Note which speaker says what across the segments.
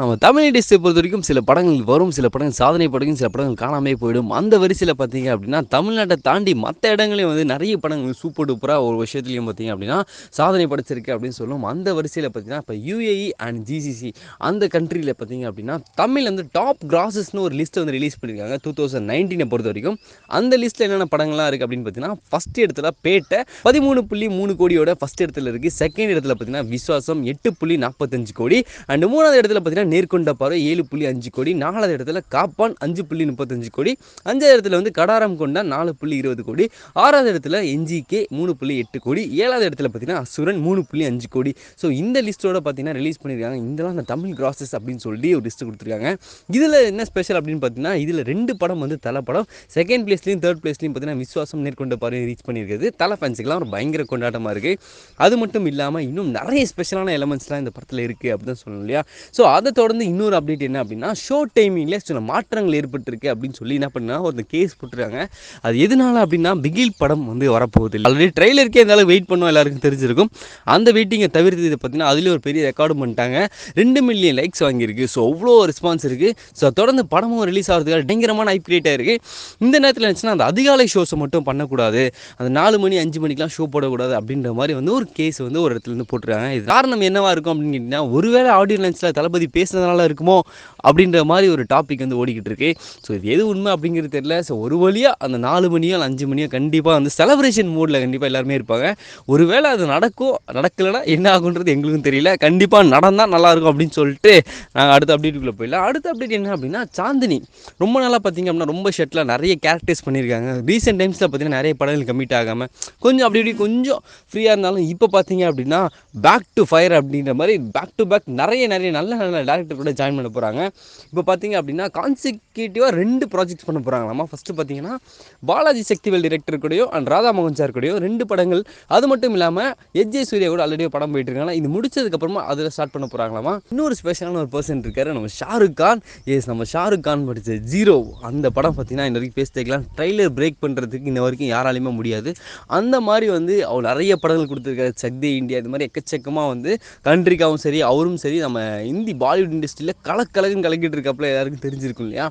Speaker 1: நம்ம தமிழ் இண்டஸ்ட்ரியை பொறுத்த வரைக்கும் சில படங்கள் வரும் சில படங்கள் சாதனை படங்கள் சில படங்கள் காணாமே போயிடும். அந்த வரிசையில் பார்த்தீங்க அப்படின்னா தமிழ்நாட்டை தாண்டி மற்ற இடங்களையும் வந்து நிறைய படங்கள் சூப்பர் டூப்பராக ஒரு விஷயத்துலையும் பார்த்தீங்க அப்படின்னா சாதனை படைச்சிருக்கு அப்படின்னு சொல்லுவோம் அந்த வரிசையில் பார்த்தீங்கன்னா இப்போ யூஏஇ அண்ட் ஜிசிசி அந்த கண்ட்ரியில் பார்த்தீங்க அப்படின்னா தமிழ் வந்து டாப் கிராசஸ்னு ஒரு லிஸ்ட்டை வந்து ரிலீஸ் பண்ணியிருக்காங்க டூ தௌசண்ட் நைன்டீனை பொறுத்த வரைக்கும் அந்த லிஸ்ட்டில் என்னென்ன படங்கள்லாம் இருக்குது அப்படின்னு பார்த்தீங்கன்னா ஃபஸ்ட் இடத்துல பேட்டை பதிமூணு புள்ளி மூணு கோடியோட ஃபஸ்ட் இடத்துல இருக்குது செகண்ட் இடத்துல பார்த்தீங்கன்னா விஸ்வாசம் எட்டு புள்ளி நாற்பத்தஞ்சு கோடி. அண்ட் மூணாவது இடத்துல பார்த்தீங்கன்னா நேர்கொண்ட பறவை ஏழு புள்ளி அஞ்சு கோடி. நாலாவது இடத்துல காப்பான் அஞ்சு புள்ளி முப்பத்தஞ்சு கோடி. அஞ்சாவது இடத்துல வந்து கடாரம் கொண்டா நாலு புள்ளி இருபது கோடி. ஆறாவது இடத்துல என்ஜிகே மூணு புள்ளி எட்டு கோடி. ஏழாவது இடத்துல பார்த்தீங்கன்னா அசுரன் மூணு புள்ளி அஞ்சு கோடி. ஸோ இந்த லிஸ்ட்டோட பார்த்தீங்கன்னா ரிலீஸ் பண்ணியிருக்காங்க இதெல்லாம் அந்த தமிழ் கிராசஸ் அப்படின்னு சொல்லி ஒரு லிஸ்ட் கொடுத்துருக்காங்க. இதில் என்ன ஸ்பெஷல் அப்படின்னு பார்த்தீங்கன்னா இதில் ரெண்டு படம் வந்து தலை படம். செகண்ட் பிளேஸ்லையும் தேர்ட் பிளேஸ்லையும் பார்த்தீங்கன்னா விஸ்வாசம் நேர்கொண்ட பறவை ரீச் பண்ணியிருக்குது. தலை ஃபேன்ஸுக்கெல்லாம் ஒரு பயங்கர கொண்டாட்டமாக இருக்குது அது மட்டும் இல்லாமல் இன்னும் நிறைய ஸ்பெஷலான எலமெண்ட்ஸ்லாம் இந்த படத்தில் இருக்குது அப்படின்னு சொல்லணும் இல்லையா? ஸோ அதை தொடர்ந்து இன்னொரு அப்டேட் என்ன அப்படின்னா ஷோ டைமிங்கில் சில மாற்றங்கள் ஏற்பட்டிருக்கு அப்படின்னு சொல்லி என்ன பண்ணால் ஒரு கேஸ் போட்டுருக்காங்க. அது எதனால அப்படின்னா பிகில் படம் வந்து வரப்போகுது. ஆல்ரெடி ட்ரெய்லருக்கே இருந்தாலும் வெயிட் பண்ணோம் எல்லாருக்கும் தெரிஞ்சிருக்கும். அந்த வெயிட்டிங்கை தவிர்த்து இதை பார்த்தீங்கன்னா அதுலேயும் ஒரு பெரிய ரெக்கார்டும் பண்ணிட்டாங்க. ரெண்டு மில்லியன் லைக்ஸ் வாங்கியிருக்கு. ஸோ அவ்வளோ ரெஸ்பான்ஸ் இருக்குது ஸோ தொடர்ந்து படமும் ரிலீஸ் ஆகிறதுக்காக பயங்கரமான ஐப் கிரியேட் ஆயிருக்கு. இந்த நேரத்தில் இருந்துச்சுன்னா அந்த அதிகாலை ஷோஸை மட்டும் பண்ணக்கூடாது. அந்த நாலு மணி அஞ்சு மணிக்கெலாம் ஷோ போடக்கூடாது அப்படின்ற மாதிரி வந்து ஒரு கேஸ் வந்து ஒரு இடத்துல இருந்து போட்டுருக்காங்க. இது காரணம் என்னவாக இருக்கும் அப்படின்னு கேட்டிங்கன்னா ஒருவேளை ஆடியோ லன்ஸில் தளபதி பேசுனதுனால இருக்குமோ அப்படின்ற மாதிரி ஒரு டாபிக் வந்து ஓடிக்கிட்டு இருக்கு. ஸோ இது எது உண்மை அப்படிங்கிறது தெரியல. ஸோ ஒரு வழியாக அந்த நாலு மணியோ அஞ்சு மணியோ கண்டிப்பாக வந்து செலப்ரேஷன் மூடில் கண்டிப்பாக எல்லாருமே இருப்பாங்க. ஒருவேளை அது நடக்கும் நடக்கலைன்னா என்ன ஆகுன்றது எங்களுக்கும் தெரியல. கண்டிப்பாக நடந்தால் நல்லாயிருக்கும் அப்படின்னு சொல்லிட்டு நாங்கள் அடுத்த அப்டேட்டுக்குள்ளே போயிடலாம். அடுத்த அப்டேட் என்ன அப்படின்னா சாந்தினி. ரொம்ப நாளாக பார்த்தீங்க அப்படின்னா ரொம்ப ஷர்ட்டில் நிறைய கேரக்டர்ஸ் பண்ணியிருக்காங்க. ரீசெண்ட் டைம்ஸில் பார்த்தீங்கன்னா நிறைய படங்கள் கம்மிட் ஆகாமல் கொஞ்சம் அப்படி இப்படி கொஞ்சம் ஃப்ரீயாக இருந்தாலும் இப்போ பார்த்தீங்க அப்படின்னா பேக் டு ஃபயர் அப்படின்ற மாதிரி பேக் டு பேக் நிறைய நிறைய நல்ல நல்ல டேரக்டர் கூட ஜாயின் பண்ண போகிறாங்க இப்போ பார்த்தீங்க அப்படின்னா கான்சிக்யூட்டிவாக ரெண்டு ப்ராஜெக்ட் பண்ண போகிறாங்களாமா ஃபஸ்ட்டு பார்த்தீங்கன்னா பாலாஜி சக்திவேல் டிரெக்டர் கூடயோ அண்ட் ராதா மோகன் சார் கூடயோ ரெண்டு படங்கள். அது மட்டும் இல்லாமல் எஜ்ஜே சூர்யா கூட ஆல்ரெடி படம் போயிட்டு இருக்காங்க. இது முடிச்சதுக்கப்புறமா அதில் ஸ்டார்ட் பண்ண போகிறாங்களாமா இன்னொரு ஸ்பெஷலான ஒரு பர்சன் இருக்காரு நம்ம ஷாருக் கான். எஸ் நம்ம ஷாருக் கான் படித்த ஜீரோ அந்த படம் பார்த்தீங்கன்னா இன்ன வரைக்கும் பேசிக்கலாம் ட்ரைலர் பிரேக் பண்ணுறதுக்கு இந்த வரைக்கும் யாராலையுமே முடியாது. அந்த மாதிரி வந்து அவர் நிறைய படங்கள் கொடுத்துருக்காரு. சக்தி இந்தியா இது மாதிரி எக்கச்சக்கமாக வந்து கண்ட்ரிக்காவும் சரி அவரும் சரி நம்ம இந்தி பாலிவுட் இண்டஸ்ட்ரியில் கலக்கலகுன்னு கலக்கிட்டு இருக்காப்புல எல்லாருக்கும் தெரிஞ்சிருக்கும் இல்லையா?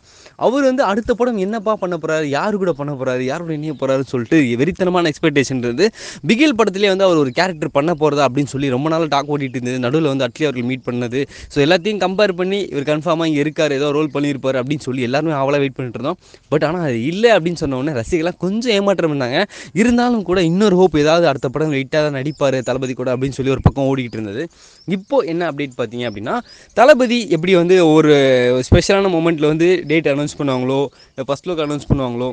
Speaker 1: அவர் வந்து அடுத்த படம் என்னப்பா பண்ண போகிறாரு யாரு கூட பண்ண போகிறாரு யார் கூட இணைய போறாருன்னு சொல்லிட்டு வெறித்தனமான எக்ஸ்பெக்டேஷன் இருந்து பிகில் படத்திலே வந்து அவர் ஒரு கேரக்டர் பண்ண போகிறதா அப்படின்னு சொல்லி ரொம்ப நாள் டாக் ஓட்டிகிட்டு இருந்தது. நடுவில் வந்து அட்லி அவர்கள் மீட் பண்ணது. ஸோ எல்லாத்தையும் கம்பேர் பண்ணி இவர் கன்ஃபார்மாக இங்கே இருக்கார் ஏதோ ரோல் பண்ணியிருப்பார் அப்படின்னு சொல்லி எல்லாருமே அவ்வளோ வெயிட் பண்ணிட்டு இருந்தோம். பட் ஆனால் அது இல்லை அப்படின்னு சொன்ன உடனே ரசிகர்லாம் கொஞ்சம் ஏமாற்றம் பண்ணாங்க இருந்தாலும் கூட இன்னொரு ஹோப் ஏதாவது அடுத்த படம் வெயிட்டாக தான் நடிப்பார் தளபதி கூட அப்படின்னு சொல்லி ஒரு பக்கம் ஓடிக்கிட்டு இருந்தது. இப்போ என்ன அப்டேட் பார்த்தீங்க அப்படின்னா தளபதி எப்படி வந்து ஒரு ஸ்பெஷலான மூமெண்ட்டில் வந்து டேட் அனௌன்ஸ் பண்ணுவாங்களோ ஃபஸ்ட் லுக் அனௌன்ஸ் பண்ணுவாங்களோ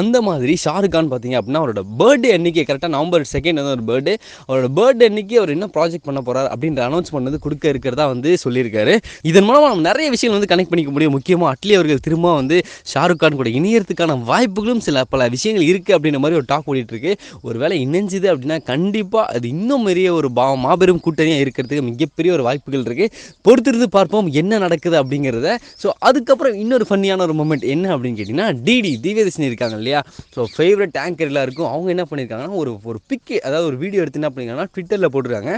Speaker 1: அந்த மாதிரி ஷாருக் கான் பார்த்தீங்க அப்படின்னா அவரோட பர்த்டே அன்றைக்கி கரெக்டாக நவம்பர் செகண்ட் வந்து ஒரு பர்த்டே அவரோட பர்த்டே அன்னைக்கு அவர் என்ன ப்ராஜெக்ட் பண்ண போகிறார் அப்படின்ற அனௌன்ஸ் பண்ணது கொடுக்க இருக்கிறதா வந்து சொல்லியிருக்காரு. இதன் மூலமாக நம்ம நிறைய விஷயங்கள் வந்து கனெக்ட் பண்ணிக்க முடியும். முக்கியமாக அட்லி அவர்கள் திரும்ப வந்து ஷாருக் கான் கூட இணையறதுக்கான வாய்ப்புகளும் சில பல விஷயங்கள் இருக்குது அப்படின்ற மாதிரி ஒரு டாக் ஓடிட்டுருக்கு. ஒரு வேலை இணைஞ்சுது அப்படின்னா கண்டிப்பாக அது இன்னும் பெரிய ஒரு பா மாபெரும் கூட்டணியாக இருக்கிறதுக்கு மிகப்பெரிய ஒரு வாய்ப்புகள் இருக்குது பொறுத்திருந்து பார்ப்போம் என்ன நடக்குது அப்படிங்கிறத. ஸோ அதுக்கப்புறம் இன்னொரு ஃபன்னியான ஒரு மூமெண்ட் என்ன அப்படின்னு கேட்டிங்கன்னா டிடி திவ்யதர்ஷினி இருக்காங்க இல்லையா? ஸோ ஃபேவரட் ஆங்கர் எல்லாருக்கும் அவங்க என்ன பண்ணியிருக்காங்கன்னா ஒரு ஒரு பிக்கு அதாவது ஒரு வீடியோ எடுத்து என்ன பண்ணியிருக்காங்கன்னா ட்விட்டரில் போட்டிருக்காங்க.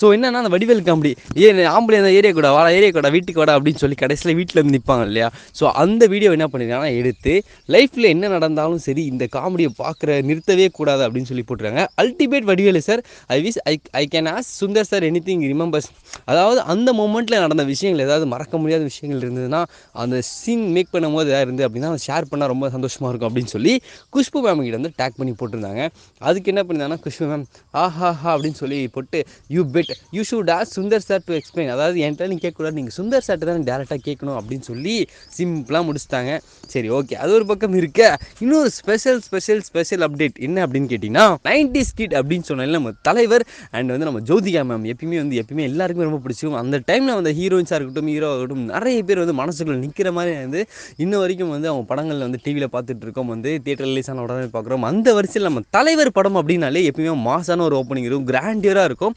Speaker 1: ஸோ என்னன்னா அந்த வடிவேல் காமெடி ஏ ஆம்பளை அந்த ஏரியா கூட வாடா ஏரியா கூட வீட்டுக்கு வாடா அப்படின்னு சொல்லி கடைசியில் வீட்டில் இருந்து நிற்பாங்க இல்லையா? ஸோ அந்த வீடியோ என்ன பண்ணிருக்காங்கன்னா எடுத்து லைஃப்பில் என்ன நடந்தாலும் சரி இந்த காமெடியை பார்க்குற நிறுத்தவே கூடாது அப்படின்னு சொல்லி போட்டுருக்காங்க. Ultimate Vadivelu sir I wish I I can ask Sundar sir anything remembers அதாவது அந்த மூமெண்ட்டில் நடந்த விஷயங்கள் ஏதாவது மறக்க முடியாத விஷயங்கள் இருந்ததுன்னா அந்த சீன் மேக் பண்ணும்போது ஏதாவது இருந்து அப்படின்னா ஷேர் பண்ணால் ரொம்ப சந்தோஷமாக இருக்கும் அப்படின்னு சொல்லி குஷ்பு மேம் கிட்ட வந்து டேக் பண்ணி போட்டிருந்தாங்க. அதுக்கு என்ன பண்ணிருந்தாங்கன்னா குஷ்பு மேம் ஆஹா ஹா அப்படின்னு சொல்லி போட்டு you bet you should ask Sundar sir to explain அதாவது என்கிட்ட நீ கேட்கக்கூடாது. நீங்கள் சுந்தர் சார்ட்டு தான் டேரெக்டாக கேட்கணும் அப்படின்னு சொல்லி சிம்பிளாக முடிச்சுட்டாங்க. சரி ஓகே அது ஒரு பக்கம் இருக்க. இன்னொரு ஸ்பெஷல் ஸ்பெஷல் ஸ்பெஷல் அப்டேட் என்ன அப்படின்னு கேட்டிங்கன்னா நைன்டி ஸ்கிட் அப்படின்னு சொன்னால நம்ம தலைவர் அண்ட் வந்து நம்ம ஜோதிகா மேம் எப்பயுமே வந்து எப்பயுமே எல்லாருக்குமே ரொம்ப பிடிச்சிக்கும் அந்த டைமில் அந்த ஹீரோயின்ஸாக இருக்கட்டும் ஹீரோ ஆகட்டும் நிறைய பேர் வந்து மனசுக்குள்ள நிற்கிற மாதிரி வந்து இன்ன வரைக்கும் வந்து அவங்க படங்களில் வந்து டிவியில் பார்த்துட்டு இருக்கோம். வந்து தியேட்டர் ரிலீஸ் ஆன உடனே பார்க்குறோம். அந்த வரிசையில் நம்ம தலைவர் படம் அப்படின்னாலே எப்பயுமே மாசான ஒரு ஓப்பனிங் இருக்கும். கிராண்டியராக இருக்கும்.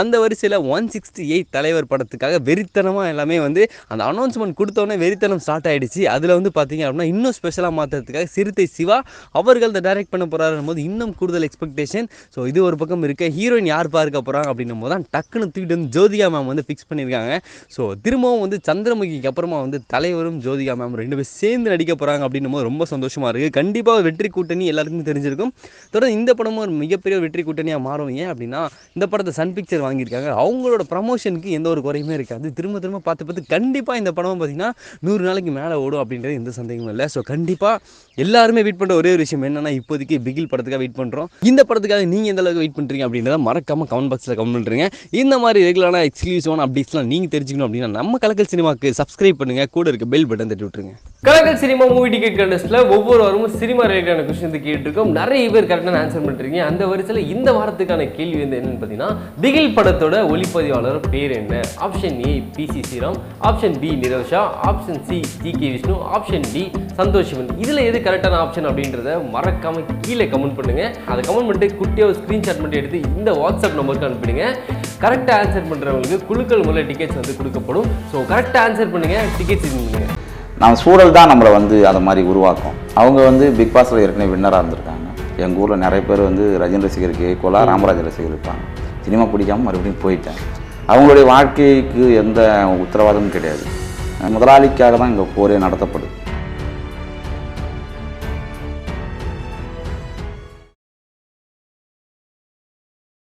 Speaker 1: அந்த அந்த வரிசையில் ஒன் சிக்ஸ்டி எயிட் தலைவர் படத்துக்காக வெறித்தனமாக எல்லாமே வந்து அந்த அனௌன்ஸ்மெண்ட் கொடுத்தோன்னே வெறித்தனம் ஸ்டார்ட் ஆகிடுச்சு அதில் வந்து பார்த்தீங்க அப்படின்னா இன்னும் ஸ்பெஷலாக மாற்றுறதுக்காக சிறுத்தை சிவா அவர்கள் அதை டைரக்ட் பண்ண போகிறாருன்னு போது இன்னும் கூடுதல் எக்ஸ்பெக்டேஷன் ஸோ இது ஒரு பக்கம் இருக்க. ஹீரோயின் யார் பார்க்க போகிறாங்க அப்படின்னும் போது தான் டக்குன்னு தூக்கிட்டு வந்து ஜோதிகா மேம் வந்து ஃபிக்ஸ் பண்ணியிருக்காங்க. ஸோ திரும்பவும் வந்து சந்திரமுகிக்கு அப்புறமா வந்து தலைவரும் ஜோதிகா மேம் ரெண்டு பேரும் சேர்ந்து நடிக்க போகிறாங்க அப்படின்னும் போது ரொம்ப சந்தோஷமாக இருக்குது கண்டிப்பாக வெற்றி கூட்டணி எல்லாருக்கும் தெரிஞ்சிருக்கும். தொடர்ந்து இந்த படமும் ஒரு மிகப்பெரிய வெற்றி கூட்டணியாக மாறும். ஏன் அப்படின்னா இந்த படத்தை சன் பிக்சர் வாங்கியிருக்காங்க. அவங்களோட ப்ரமோஷனுக்கு எந்த ஒரு குறையுமே இருக்காது. திரும்ப திரும்ப பார்த்து பார்த்து கண்டிப்பாக இந்த படமும் பார்த்தீங்கன்னா நூறு நாளைக்கு மேலே ஓடும் அப்படின்றது எந்த சந்தேகமும் இல்லை. ஸோ கண்டிப்பாக எல்லாருமே வெயிட் பண்ணுற ஒரே ஒரு விஷயம் என்னன்னா இப்போதைக்கு பிகில் படத்துக்காக வெயிட் பண்ணுறோம் இந்த படத்துக்காக நீங்கள் எந்த அளவுக்கு வெயிட் பண்ணுறீங்க அப்படின்றத மறக்காமல் கமெண்ட் பாக்ஸில் கமெண்ட் பண்ணுறீங்க இந்த மாதிரி ரெகுலரான எக்ஸ்க்ளூசிவான அப்டேட்ஸ்லாம் நீங்கள் தெரிஞ்சுக்கணும் அப்படின்னா நம்ம கலக்கல் சினிமாக்கு சப்ஸ்கிரைப் பண்ணுங்கள் கூட இருக்க பெல் பட்டன் தட்டி விட்டுருங்க.
Speaker 2: கலக்கல் சினிமா மூவி டிக்கெட் கண்டஸ்ட்டில் ஒவ்வொரு வாரமும் சினிமா ரிலேட்டடான கொஸ்டின் கேட்டுருக்கோம். நிறைய பேர் கரெக்டான ஆன்சர் பண்ணுறீங்க அந்த வரிசையில் இந்த வாரத்துக்கான கேள்வி வந்து என்னென்னு பார்த்தீங்கன்னா பிகில் படத்தோட ஒளிப்பதிவாளர் பேர் என்ன? Option A PC Sreeram. Option B Nirosha option C G K Vishnu. Option D Santhosh Sivan. இதில் எது கரெக்டான ஆப்ஷன் அப்படின்றத மறக்காம கீழே கமெண்ட் பண்ணுங்க. அதை கமெண்ட் பண்ணிட்டு குட்டியாக ஒரு ஸ்க்ரீன்ஷாட் மட்டும் எடுத்து இந்த வாட்ஸ்அப் நம்பருக்கு அனுப்பிடுங்க. கரெக்டாக ஆன்சர் பண்ணுறவங்களுக்கு குழுக்கள் முதல்ல டிக்கெட்ஸ் வந்து கொடுக்கப்படும். ஸோ கரெக்டாக ஆன்சர் பண்ணுங்கள் டிக்கெட்ஸ் இது பண்ணுங்க.
Speaker 3: நம்ம சூழல் தான் நம்மளை வந்து அதை மாதிரி உருவாக்கும். அவங்க வந்து பிக் பாஸில் ஏற்கனவே வின்னராக இருந்திருக்காங்க. எங்கள் ஊரில் நிறைய பேர் வந்து ரஜினி ரசிகருக்கு ஈக்குவலாக ராமராஜ் ரசிகர் இருப்பாங்க. சினிமா பிடிக்காம மறுபடியும் போயிட்டேன். அவங்களுடைய வாழ்க்கைக்கு எந்த உத்தரவாதமும் கிடையாது. முதலாளிக்காக தான் இங்கே போரே நடத்தப்படுது.